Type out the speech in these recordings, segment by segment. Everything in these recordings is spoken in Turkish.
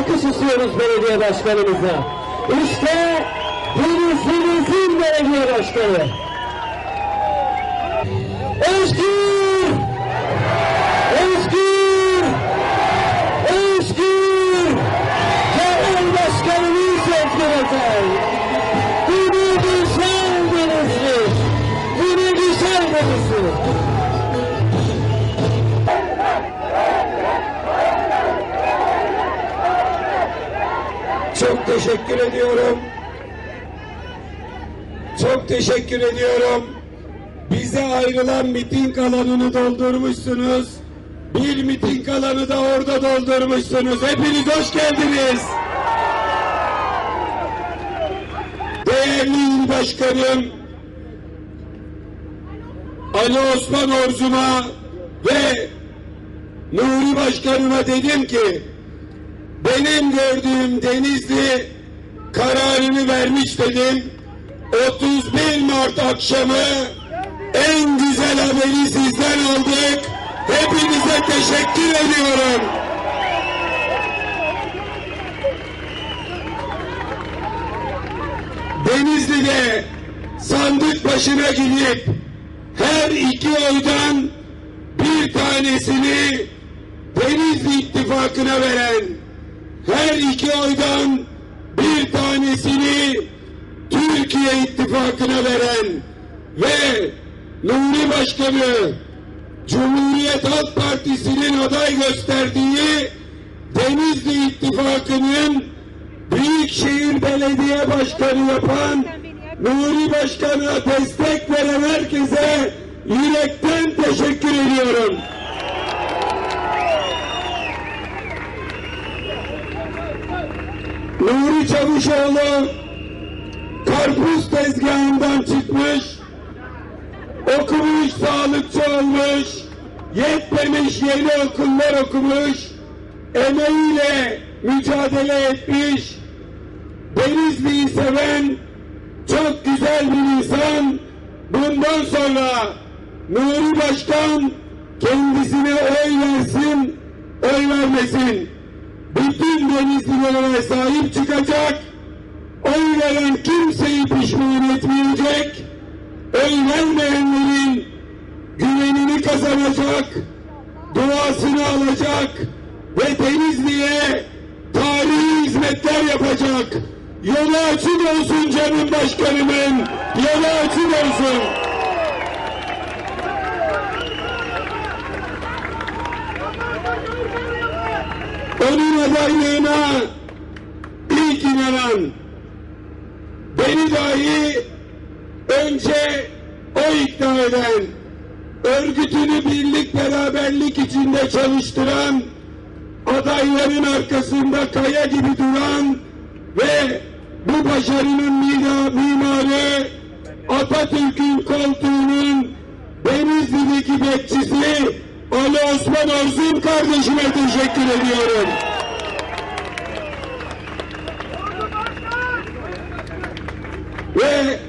alkış istiyoruz belediye başkanımıza. İşte Denizli'mizin belediye başkanı. Özgür! Teşekkür ediyorum. Çok teşekkür ediyorum. Bize ayrılan miting alanını doldurmuşsunuz. Bir miting alanı da orada doldurmuşsunuz. Hepiniz hoş geldiniz. Değerli il başkanım, Ali Osman Orzum'a ve Nuri Başkanıma dedim ki, benim gördüğüm Denizli kararını vermiş dedim. 31 Mart akşamı en güzel haberi sizden aldık. Hepinize teşekkür ediyorum. Denizli'de sandık başına gidip her iki oydan bir tanesini Denizli ittifakına veren her iki oydan bir tanesini Türkiye ittifakına veren ve Nuri Başkanı Cumhuriyet Halk Partisi'nin aday gösterdiği Denizli ittifakının Büyükşehir Belediye Başkanı yapan Nuri Başkan'a destek veren herkese yürekten teşekkür ediyorum. Nuri Çavuşoğlu karpuz tezgahından çıkmış, okumuş, sağlıkçı olmuş, yetmemiş yeni okullar okumuş, emeğiyle mücadele etmiş, Denizli'yi seven çok güzel bir insan. Bundan sonra Nuri Başkan kendisine oy versin, oy vermesin bütün Denizlilere sahip çıkacak, oy veren kimseyi pişman etmeyecek, oy vermeyenlerin güvenini kazanacak, duasını alacak ve Denizli'ye tarihi hizmetler yapacak. Yolu açık olsun canım başkanımın, yolu açık olsun. Onun adaylığına ilk inanan, beni dahi önce o ikna eden, örgütünü birlik beraberlik içinde çalıştıran, adayların arkasında kaya gibi duran ve bu başarının mimarı Atatürk'ün koltuğunun Denizli'deki bekçisi Ali Osman Orzum kardeşime teşekkür ediyorum. Ve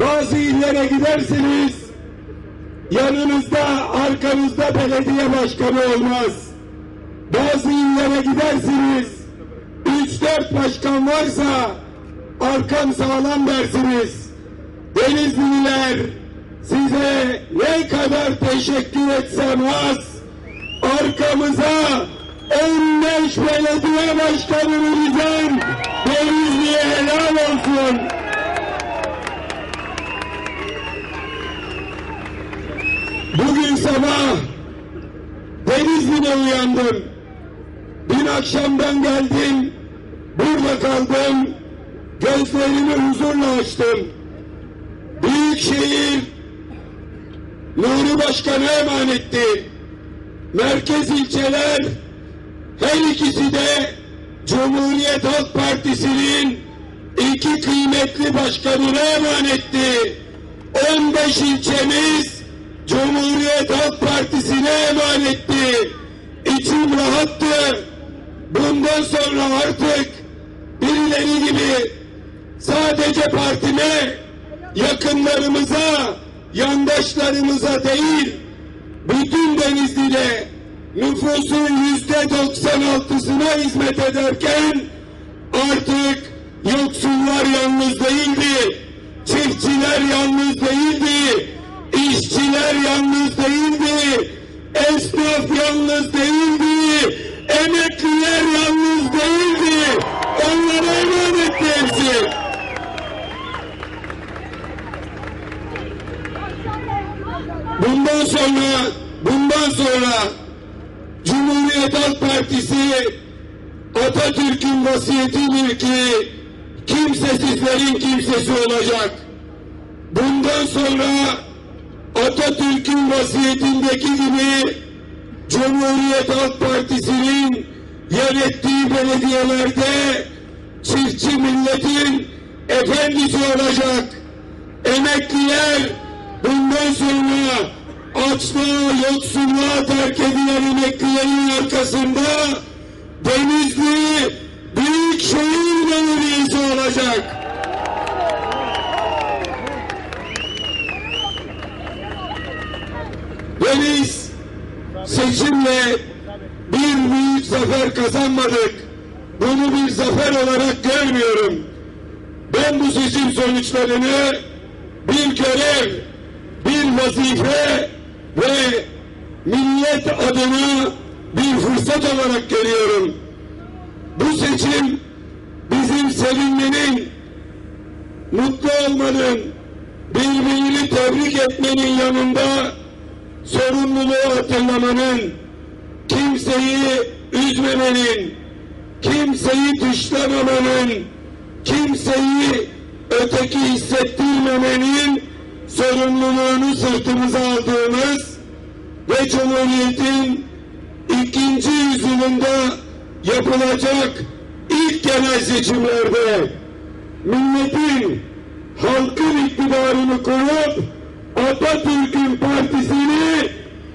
bazı illere giderseniz yanınızda arkanızda belediye başkanı olmaz. Bazı illere gidersiniz üç dört başkan varsa arkam sağlam dersiniz. Denizliler size ne kadar teşekkür etsem az. Arkamıza 15 belediye başkanı vereceğim. Denizli'ye helal olsun. Bugün sabah Denizli'de uyandım. Dün akşamdan geldim. Burada kaldım. Gözlerimi huzurla açtım. Büyükşehir Nuri Başkan'a emanetti. Merkez ilçeler her ikisi de Cumhuriyet Halk Partisi'nin iki kıymetli başkanına emanetti. 15 ilçemiz Cumhuriyet Halk Partisi'ne emanetti. İçim rahattı. Bundan sonra artık birileri gibi sadece partime, yakınlarımıza, yandaşlarımıza değil, bütün Denizli'de nüfusun yüzde 96'sına hizmet ederken artık yoksullar yalnız değildi, çiftçiler yalnız değildi, işçiler yalnız değildi, esnaf yalnız değildi, emekliler yalnız değildi. Onlara emanetti hepsi. Bundan sonra, bundan sonra Cumhuriyet Halk Partisi Atatürk'ün vasiyetidir ki kimsesizlerin kimsesi olacak. Bundan sonra Atatürk'ün vasiyetindeki gibi Cumhuriyet Halk Partisi'nin yönettiği belediyelerde çiftçi milletin efendisi olacak. Emekliler bundan sonra açlığa, yoksulluğa terk edilen emeklilerin arkasında Denizli Büyükşehir Belediyesi olacak. Ve biz seçimle bir büyük zafer kazanmadık. Bunu bir zafer olarak görmüyorum. Ben bu seçim sonuçlarını bir görev, bir vazife ve millet adına bir fırsat olarak görüyorum. Bu seçim bizim sevinmenin, mutlu olmanın, birbirini tebrik etmenin yanında sorumluluğu hatırlamanın, kimseyi üzmemenin, kimseyi dışlamamanın, kimseyi öteki hissettirmemenin sorumluluğunu sırtımıza aldığımız ve Cumhuriyet'in ikinci yüzyılında yapılacak ilk genel seçimlerde milletin halkın iktidarını kurup Atatürk'ün partisini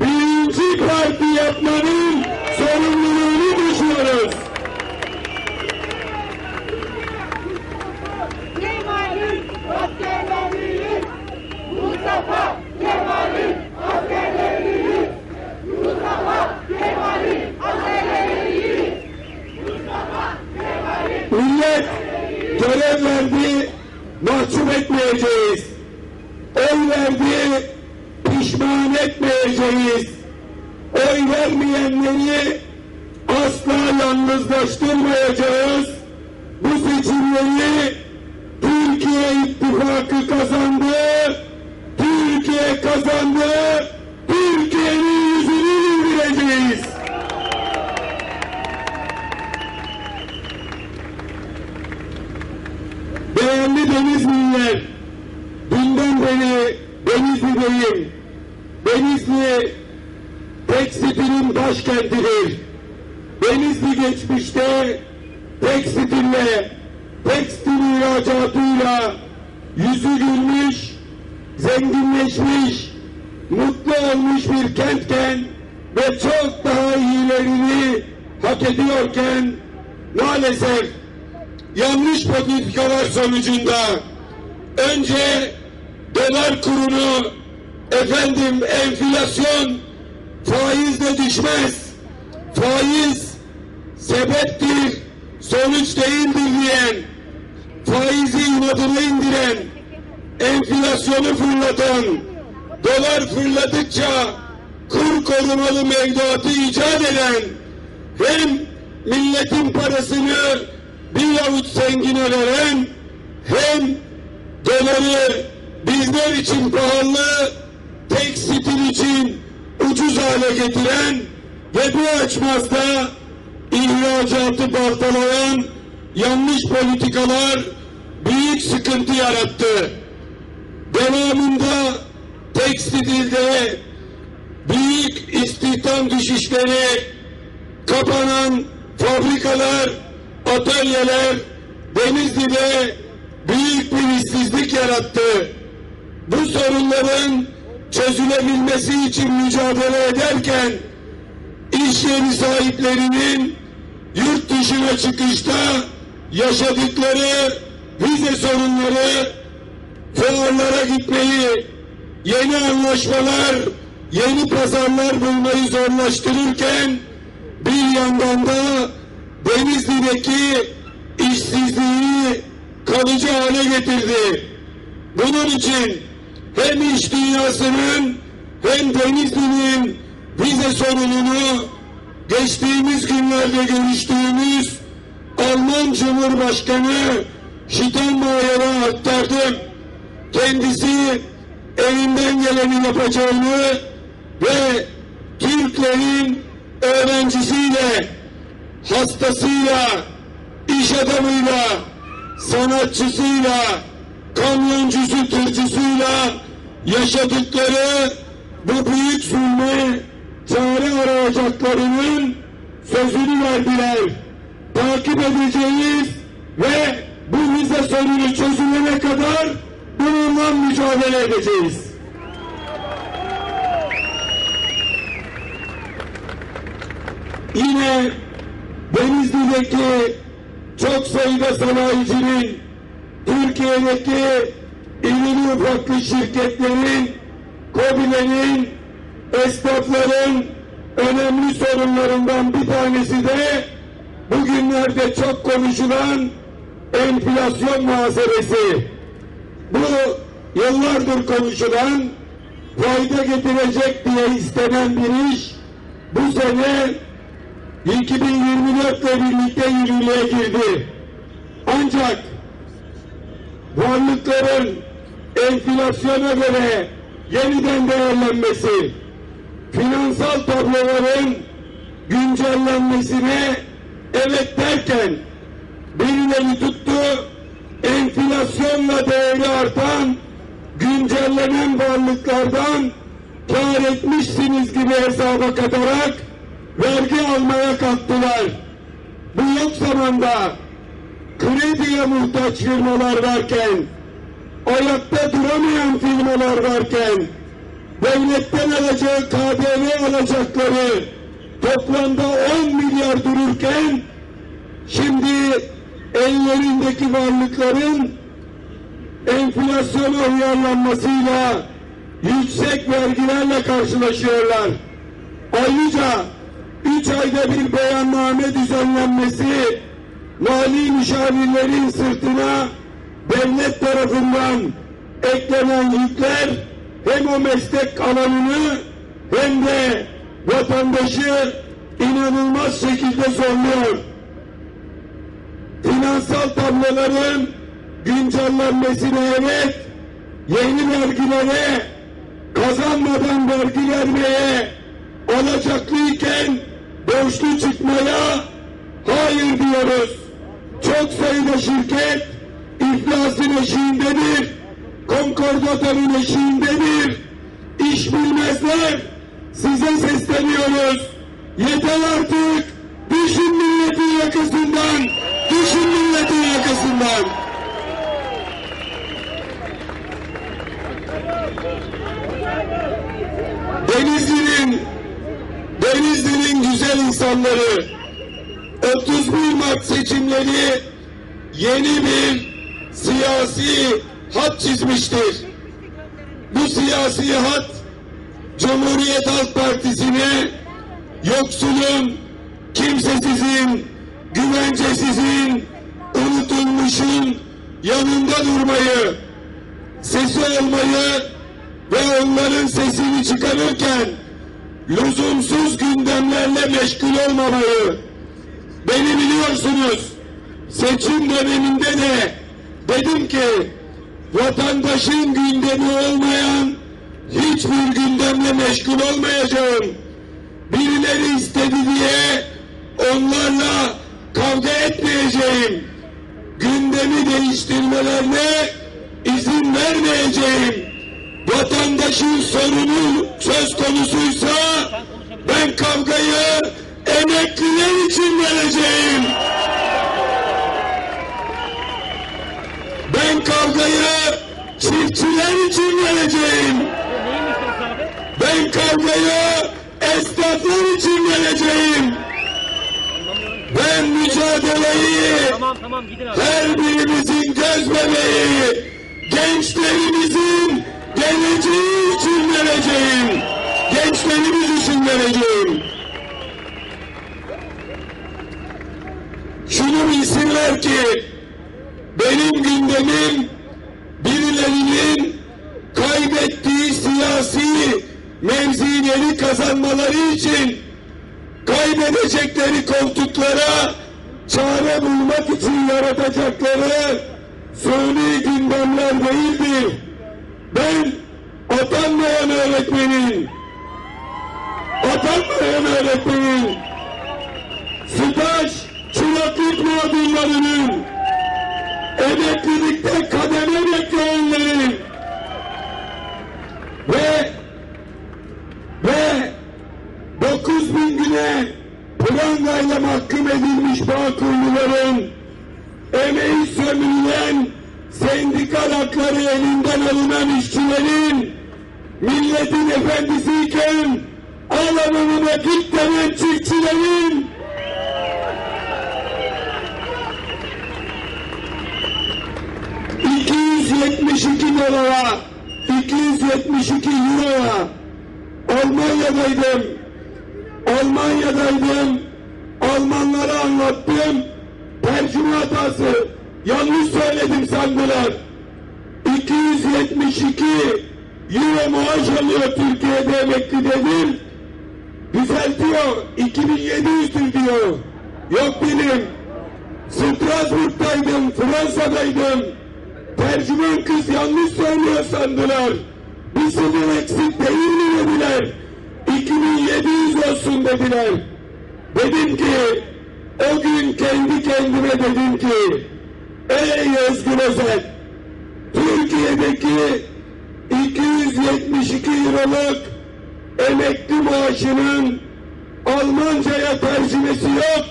birinci parti yapmanın sorumluluğunu düşüyoruz. Millet görev verdi, mahcup etmeyeceğiz. Oy verdi, pişman etmeyeceğiz. Oy vermeyenleri asla yalnızlaştırmayacağız. Bu seçimleri Türkiye ittifakı kazandı. Türkiye kazandı. Türkiye'nin yüzünü güldüreceğiz. Değerli Denizliler, dünden beri Denizli'deyim. Denizli tekstilin başkentidir. Denizli geçmişte tekstille, tekstil ihracatıyla yüzü gülmüş, zenginleşmiş, mutlu olmuş bir kentken ve çok daha iyilerini hak ediyorken maalesef yanlış politikalar sonucunda önce dolar kurunu efendim enflasyon faizle düşmez. Faiz sebeptir, sonuç değildir diyen, faizi inadına indiren, enflasyonu fırlatan, dolar fırladıkça kur korumalı mevduatı icat eden, hem milletin parasını bir avuç zengine veren, hem doları bizler için pahalı, tekstil için ucuz hale getiren ve bu açmazda ihracatı baltalayan yanlış politikalar büyük sıkıntı yarattı. Devamında tekstilde büyük istihdam düşüşleri, kapanan fabrikalar, atölyeler Denizli'de büyük bir işsizlik yarattı. Bu sorunların çözülebilmesi için mücadele ederken iş yeri sahiplerinin yurt dışına çıkışta yaşadıkları vize sorunları, fuarlara gitmeyi, yeni anlaşmalar, yeni pazarlar bulmayı zorlaştırırken bir yandan da Denizli'deki işsizliği kalıcı hale getirdi. Bunun için hem iş dünyasının hem Denizli'nin vize sorununu geçtiğimiz günlerde görüştüğümüz Alman Cumhurbaşkanı Steinmeier'a aktardım. Kendisi elinden geleni yapacağını ve Türklerin öğrencisiyle, hastasıyla, iş adamıyla, sanatçısıyla, kamyoncusu, tırcısıyla yaşadıkları bu büyük zulme çare arayacaklarının sözünü verdiler. Takip edeceğiz ve bu vize sorunu çözülene kadar bununla mücadele edeceğiz. Yine Denizli'deki çok sayıda sanayicinin Türkiye'deki irili ufaklı şirketlerin, kobilerin, esnafların önemli sorunlarından bir tanesi de bugünlerde çok konuşulan enflasyon muhasebesi. Bu yıllardır konuşulan, fayda getirecek diye istenen bir iş bu sene 2024 ile birlikte yürürlüğe girdi. Ancak varlıkların enflasyona göre yeniden değerlenmesi, finansal tabloların güncellenmesine evet derken birileri tuttu enflasyonla değeri artan güncellenen varlıklardan kar etmişsiniz gibi hesaba katarak vergi almaya kalktılar. Bu yok zamanda krediye muhtaç firmalar varken, ayakta duramayan firmalar varken, devletten alacağı KDV alacakları toplamda 10 milyar dururken, şimdi ellerindeki varlıkların enflasyona uyarlanmasıyla yüksek vergilerle karşılaşıyorlar. Ayrıca üç ayda bir beyanname düzenlenmesi mali müşavirlerin sırtına devlet tarafından eklenen yükler hem o meslek alanını hem de vatandaşı inanılmaz şekilde zorluyor. Finansal tabloların güncellenmesine evet, yeni vergilere kazanmadan vergi vermeye alacaklıyken borçlu çıkmaya hayır diyoruz. Çok sayıda şirket iflasın eşiğindedir. Konkordatörün eşiğindedir. İş bilmezler. Size sesleniyoruz. Yeter artık. Düşün milletin yakasından. Düşün milletin yakasından. Denizli'nin Denizli'nin güzel insanları 31 Mart seçimleri yeni bir siyasi hat çizmiştir. Bu siyasi hat Cumhuriyet Halk Partisi'ne yoksulun, kimsesizin, güvencesizin, unutulmuşun yanında durmayı, sesi olmayı ve onların sesini çıkarırken lüzumsuz gündemlerle meşgul olmamayı, beni biliyorsunuz seçim döneminde de dedim ki vatandaşın gündemi olmayan hiçbir gündemle meşgul olmayacağım. Birileri istedi diye onlarla kavga etmeyeceğim. Gündemi değiştirmelerine izin vermeyeceğim. Vatandaşın sorunu söz konusuysa ben kavgayı emekliler için vereceğim. Ben kavgayı çiftçiler için vereceğim. Ben kavgayı esnaflar için vereceğim. Ben mücadeleyi Tamam tamam her birimizin göz bebeği, gençlerimizin geleceği için vereceğim. gençlerimiz için vereceğim. Şunu bilsinler ki benim gündemim birilerinin kaybettiği siyasi mevzileri kazanmaları için kaybedecekleri koltuklara çare bulmak için yaratacakları suni gündemler değildir. Ben atanmayan öğretmenin, atanmayan öğretmenin, staj, çıraklık mağdurlarının, emeklilikte kademe bekleyenlerin ve ve 9 bin güne prangayla mahkum edilmiş Bağkurluların emeği sömürülen sendikal hakları elinden alınan işçilerin milletin efendisiyken alanına gitmeyen çiftçilerin ...272 dolara, 272 euroya Almanya'daydım. Almanya'daydım. Almanlara anlattım. Tercüme hatası. Yanlış söyledim sandılar. 272 euro maaş alıyor Türkiye'de emekli dedim. Düzeltiyor. 2700'dür diyor. Yok benim. Strasbourg'daydım, Fransa'daydım. Tercüman kız yanlış söylüyor sandılar. Bir sınır eksik değil mi dediler. 2700 olsun dediler. Dedim ki, o gün kendi kendime dedim ki, ey Özgür Özel, Türkiye'deki 272 euroluk emekli maaşının Almanca'ya tercümesi yok,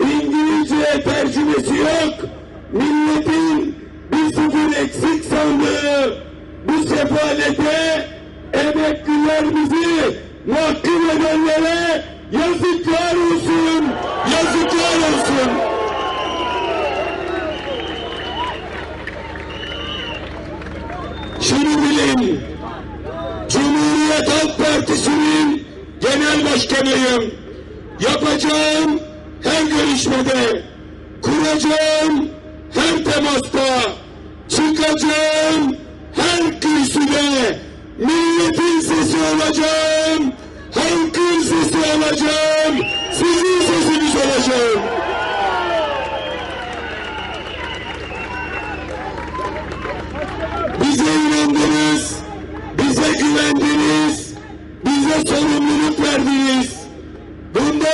İngilizce'ye tercümesi yok, milletin bir sıfır eksik sandığı bu sefalete emekliler bizi mahkum edenlere yazıklar olsun, yazıklar olsun. Şunu bilin, Cumhuriyet Halk Partisi'nin genel başkanıyım. Yapacağım her görüşmede, kuracağım her temasta, çıkacağım her kürsüde milletin sesi olacağım, halkın sesi olacağım, sizin sesiniz olacağım.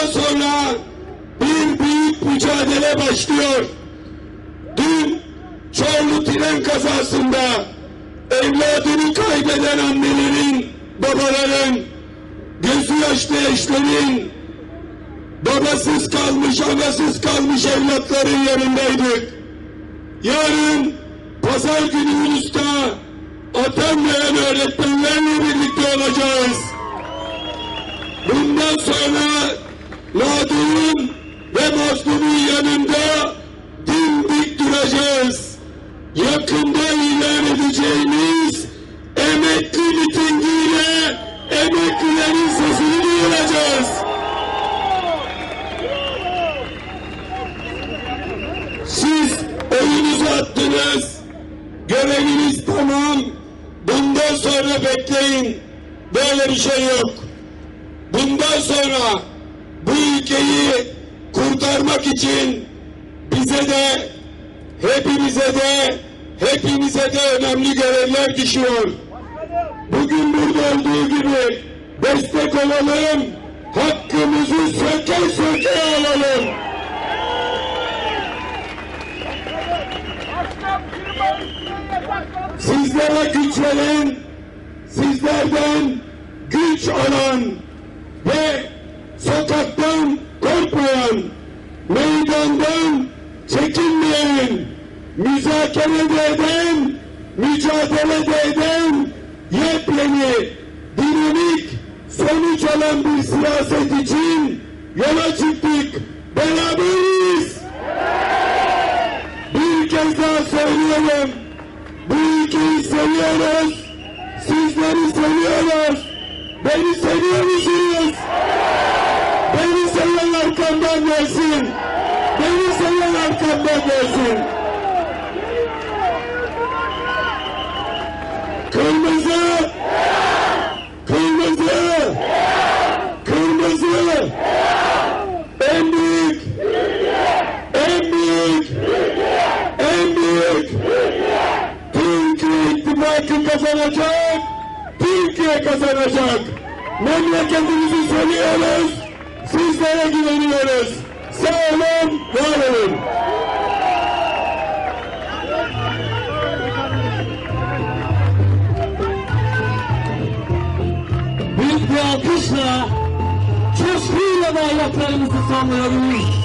Bundan sonra bir büyük mücadele başlıyor. Dün Çorlu tren kazasında evladını kaybeden annelerin, babaların, gözü yaşlı eşlerin, babasız kalmış, anasız kalmış evlatların yanındaydık. Yarın pazar günü Ulus'ta atanmayan öğretmenlerle birlikte olacağız. Bundan sonra mağdurun ve mazlumun yanında dimdik duracağız. Yakında ilan edeceğimiz emekli mitingiyle emeklilerin sesini duyuracağız. Siz oyunuzu attınız. Göreviniz tamam. Bundan sonra bekleyin. Böyle bir şey yok. Bundan sonra bu ülkeyi kurtarmak için bize de hepimize de hepimize de önemli görevler düşüyor. Bugün burada olduğu gibi destek olalım, hakkımızı söke söke alalım. Sizlere güç veren, sizlerden güç alan ve sokaktan korkmayan, meydandan çekinmeyen, müzakere de eden, mücadele de eden yepyeni, dinamik, sonuç alan bir siyaset için yola çıktık. Beraberiz. Bir kez daha söylüyorum. Bu ülkeyi seviyoruz. Sizleri seviyoruz. Beni seviyor musunuz? Beni seven arkamdan gelsin. Arkamdan gelsin. Kırmızı. Kırmızı. Kırmızı. En büyük. En büyük. En büyük. Türkiye ittifakı kazanacak. Türkiye kazanacak. Memleketimizi seviyoruz. Sizlere güveniyoruz. Sağ olun, var olun. Alkışla, coşkuyla bayraklarımızı sallıyoruz.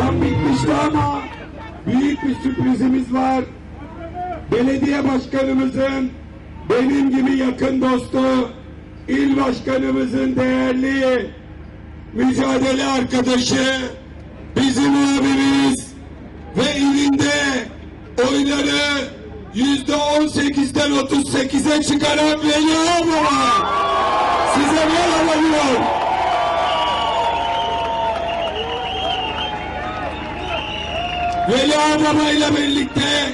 Tam bitmişti ama büyük bir sürprizimiz var. Belediye başkanımızın benim gibi yakın dostu, il başkanımızın değerli mücadele arkadaşı, bizim abimiz ve ilinde oyları yüzde on sekizden otuz sekize çıkaran Veli Ağababa. Size merhaba diyor. Veli Ağababa ile birlikte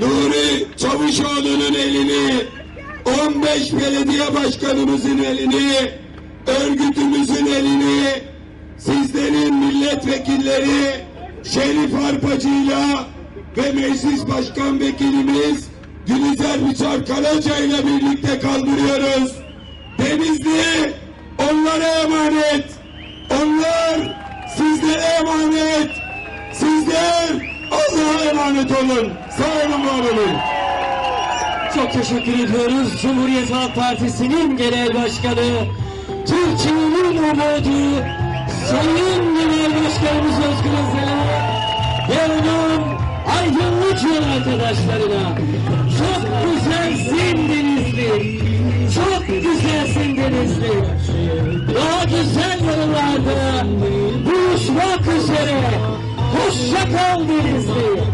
Nuri Çavuşoğlu'nun elini, 15 belediye başkanımızın elini, örgütümüzün elini, sizlerin milletvekilleri Şerif Arpacı'yla ve meclis başkan vekilimiz Gülüzer Biçar Karaca ile birlikte kaldırıyoruz. Denizli onlara emanet. Onlar sizlere emanet. Sizler Allah'a emanet olun. Sağ olun, var olun. Çok teşekkür ediyoruz. Cumhuriyet Halk Partisi'nin genel başkanı, Türkiye'nin umudu, Sayın Genel Başkanımız Özgür Özel'e ve onun aydınlık arkadaşlarına çok güzelsin Denizli, çok güzelsin Denizli. Daha güzel yollarda buluşmak üzere. Hoşça kal Denizli.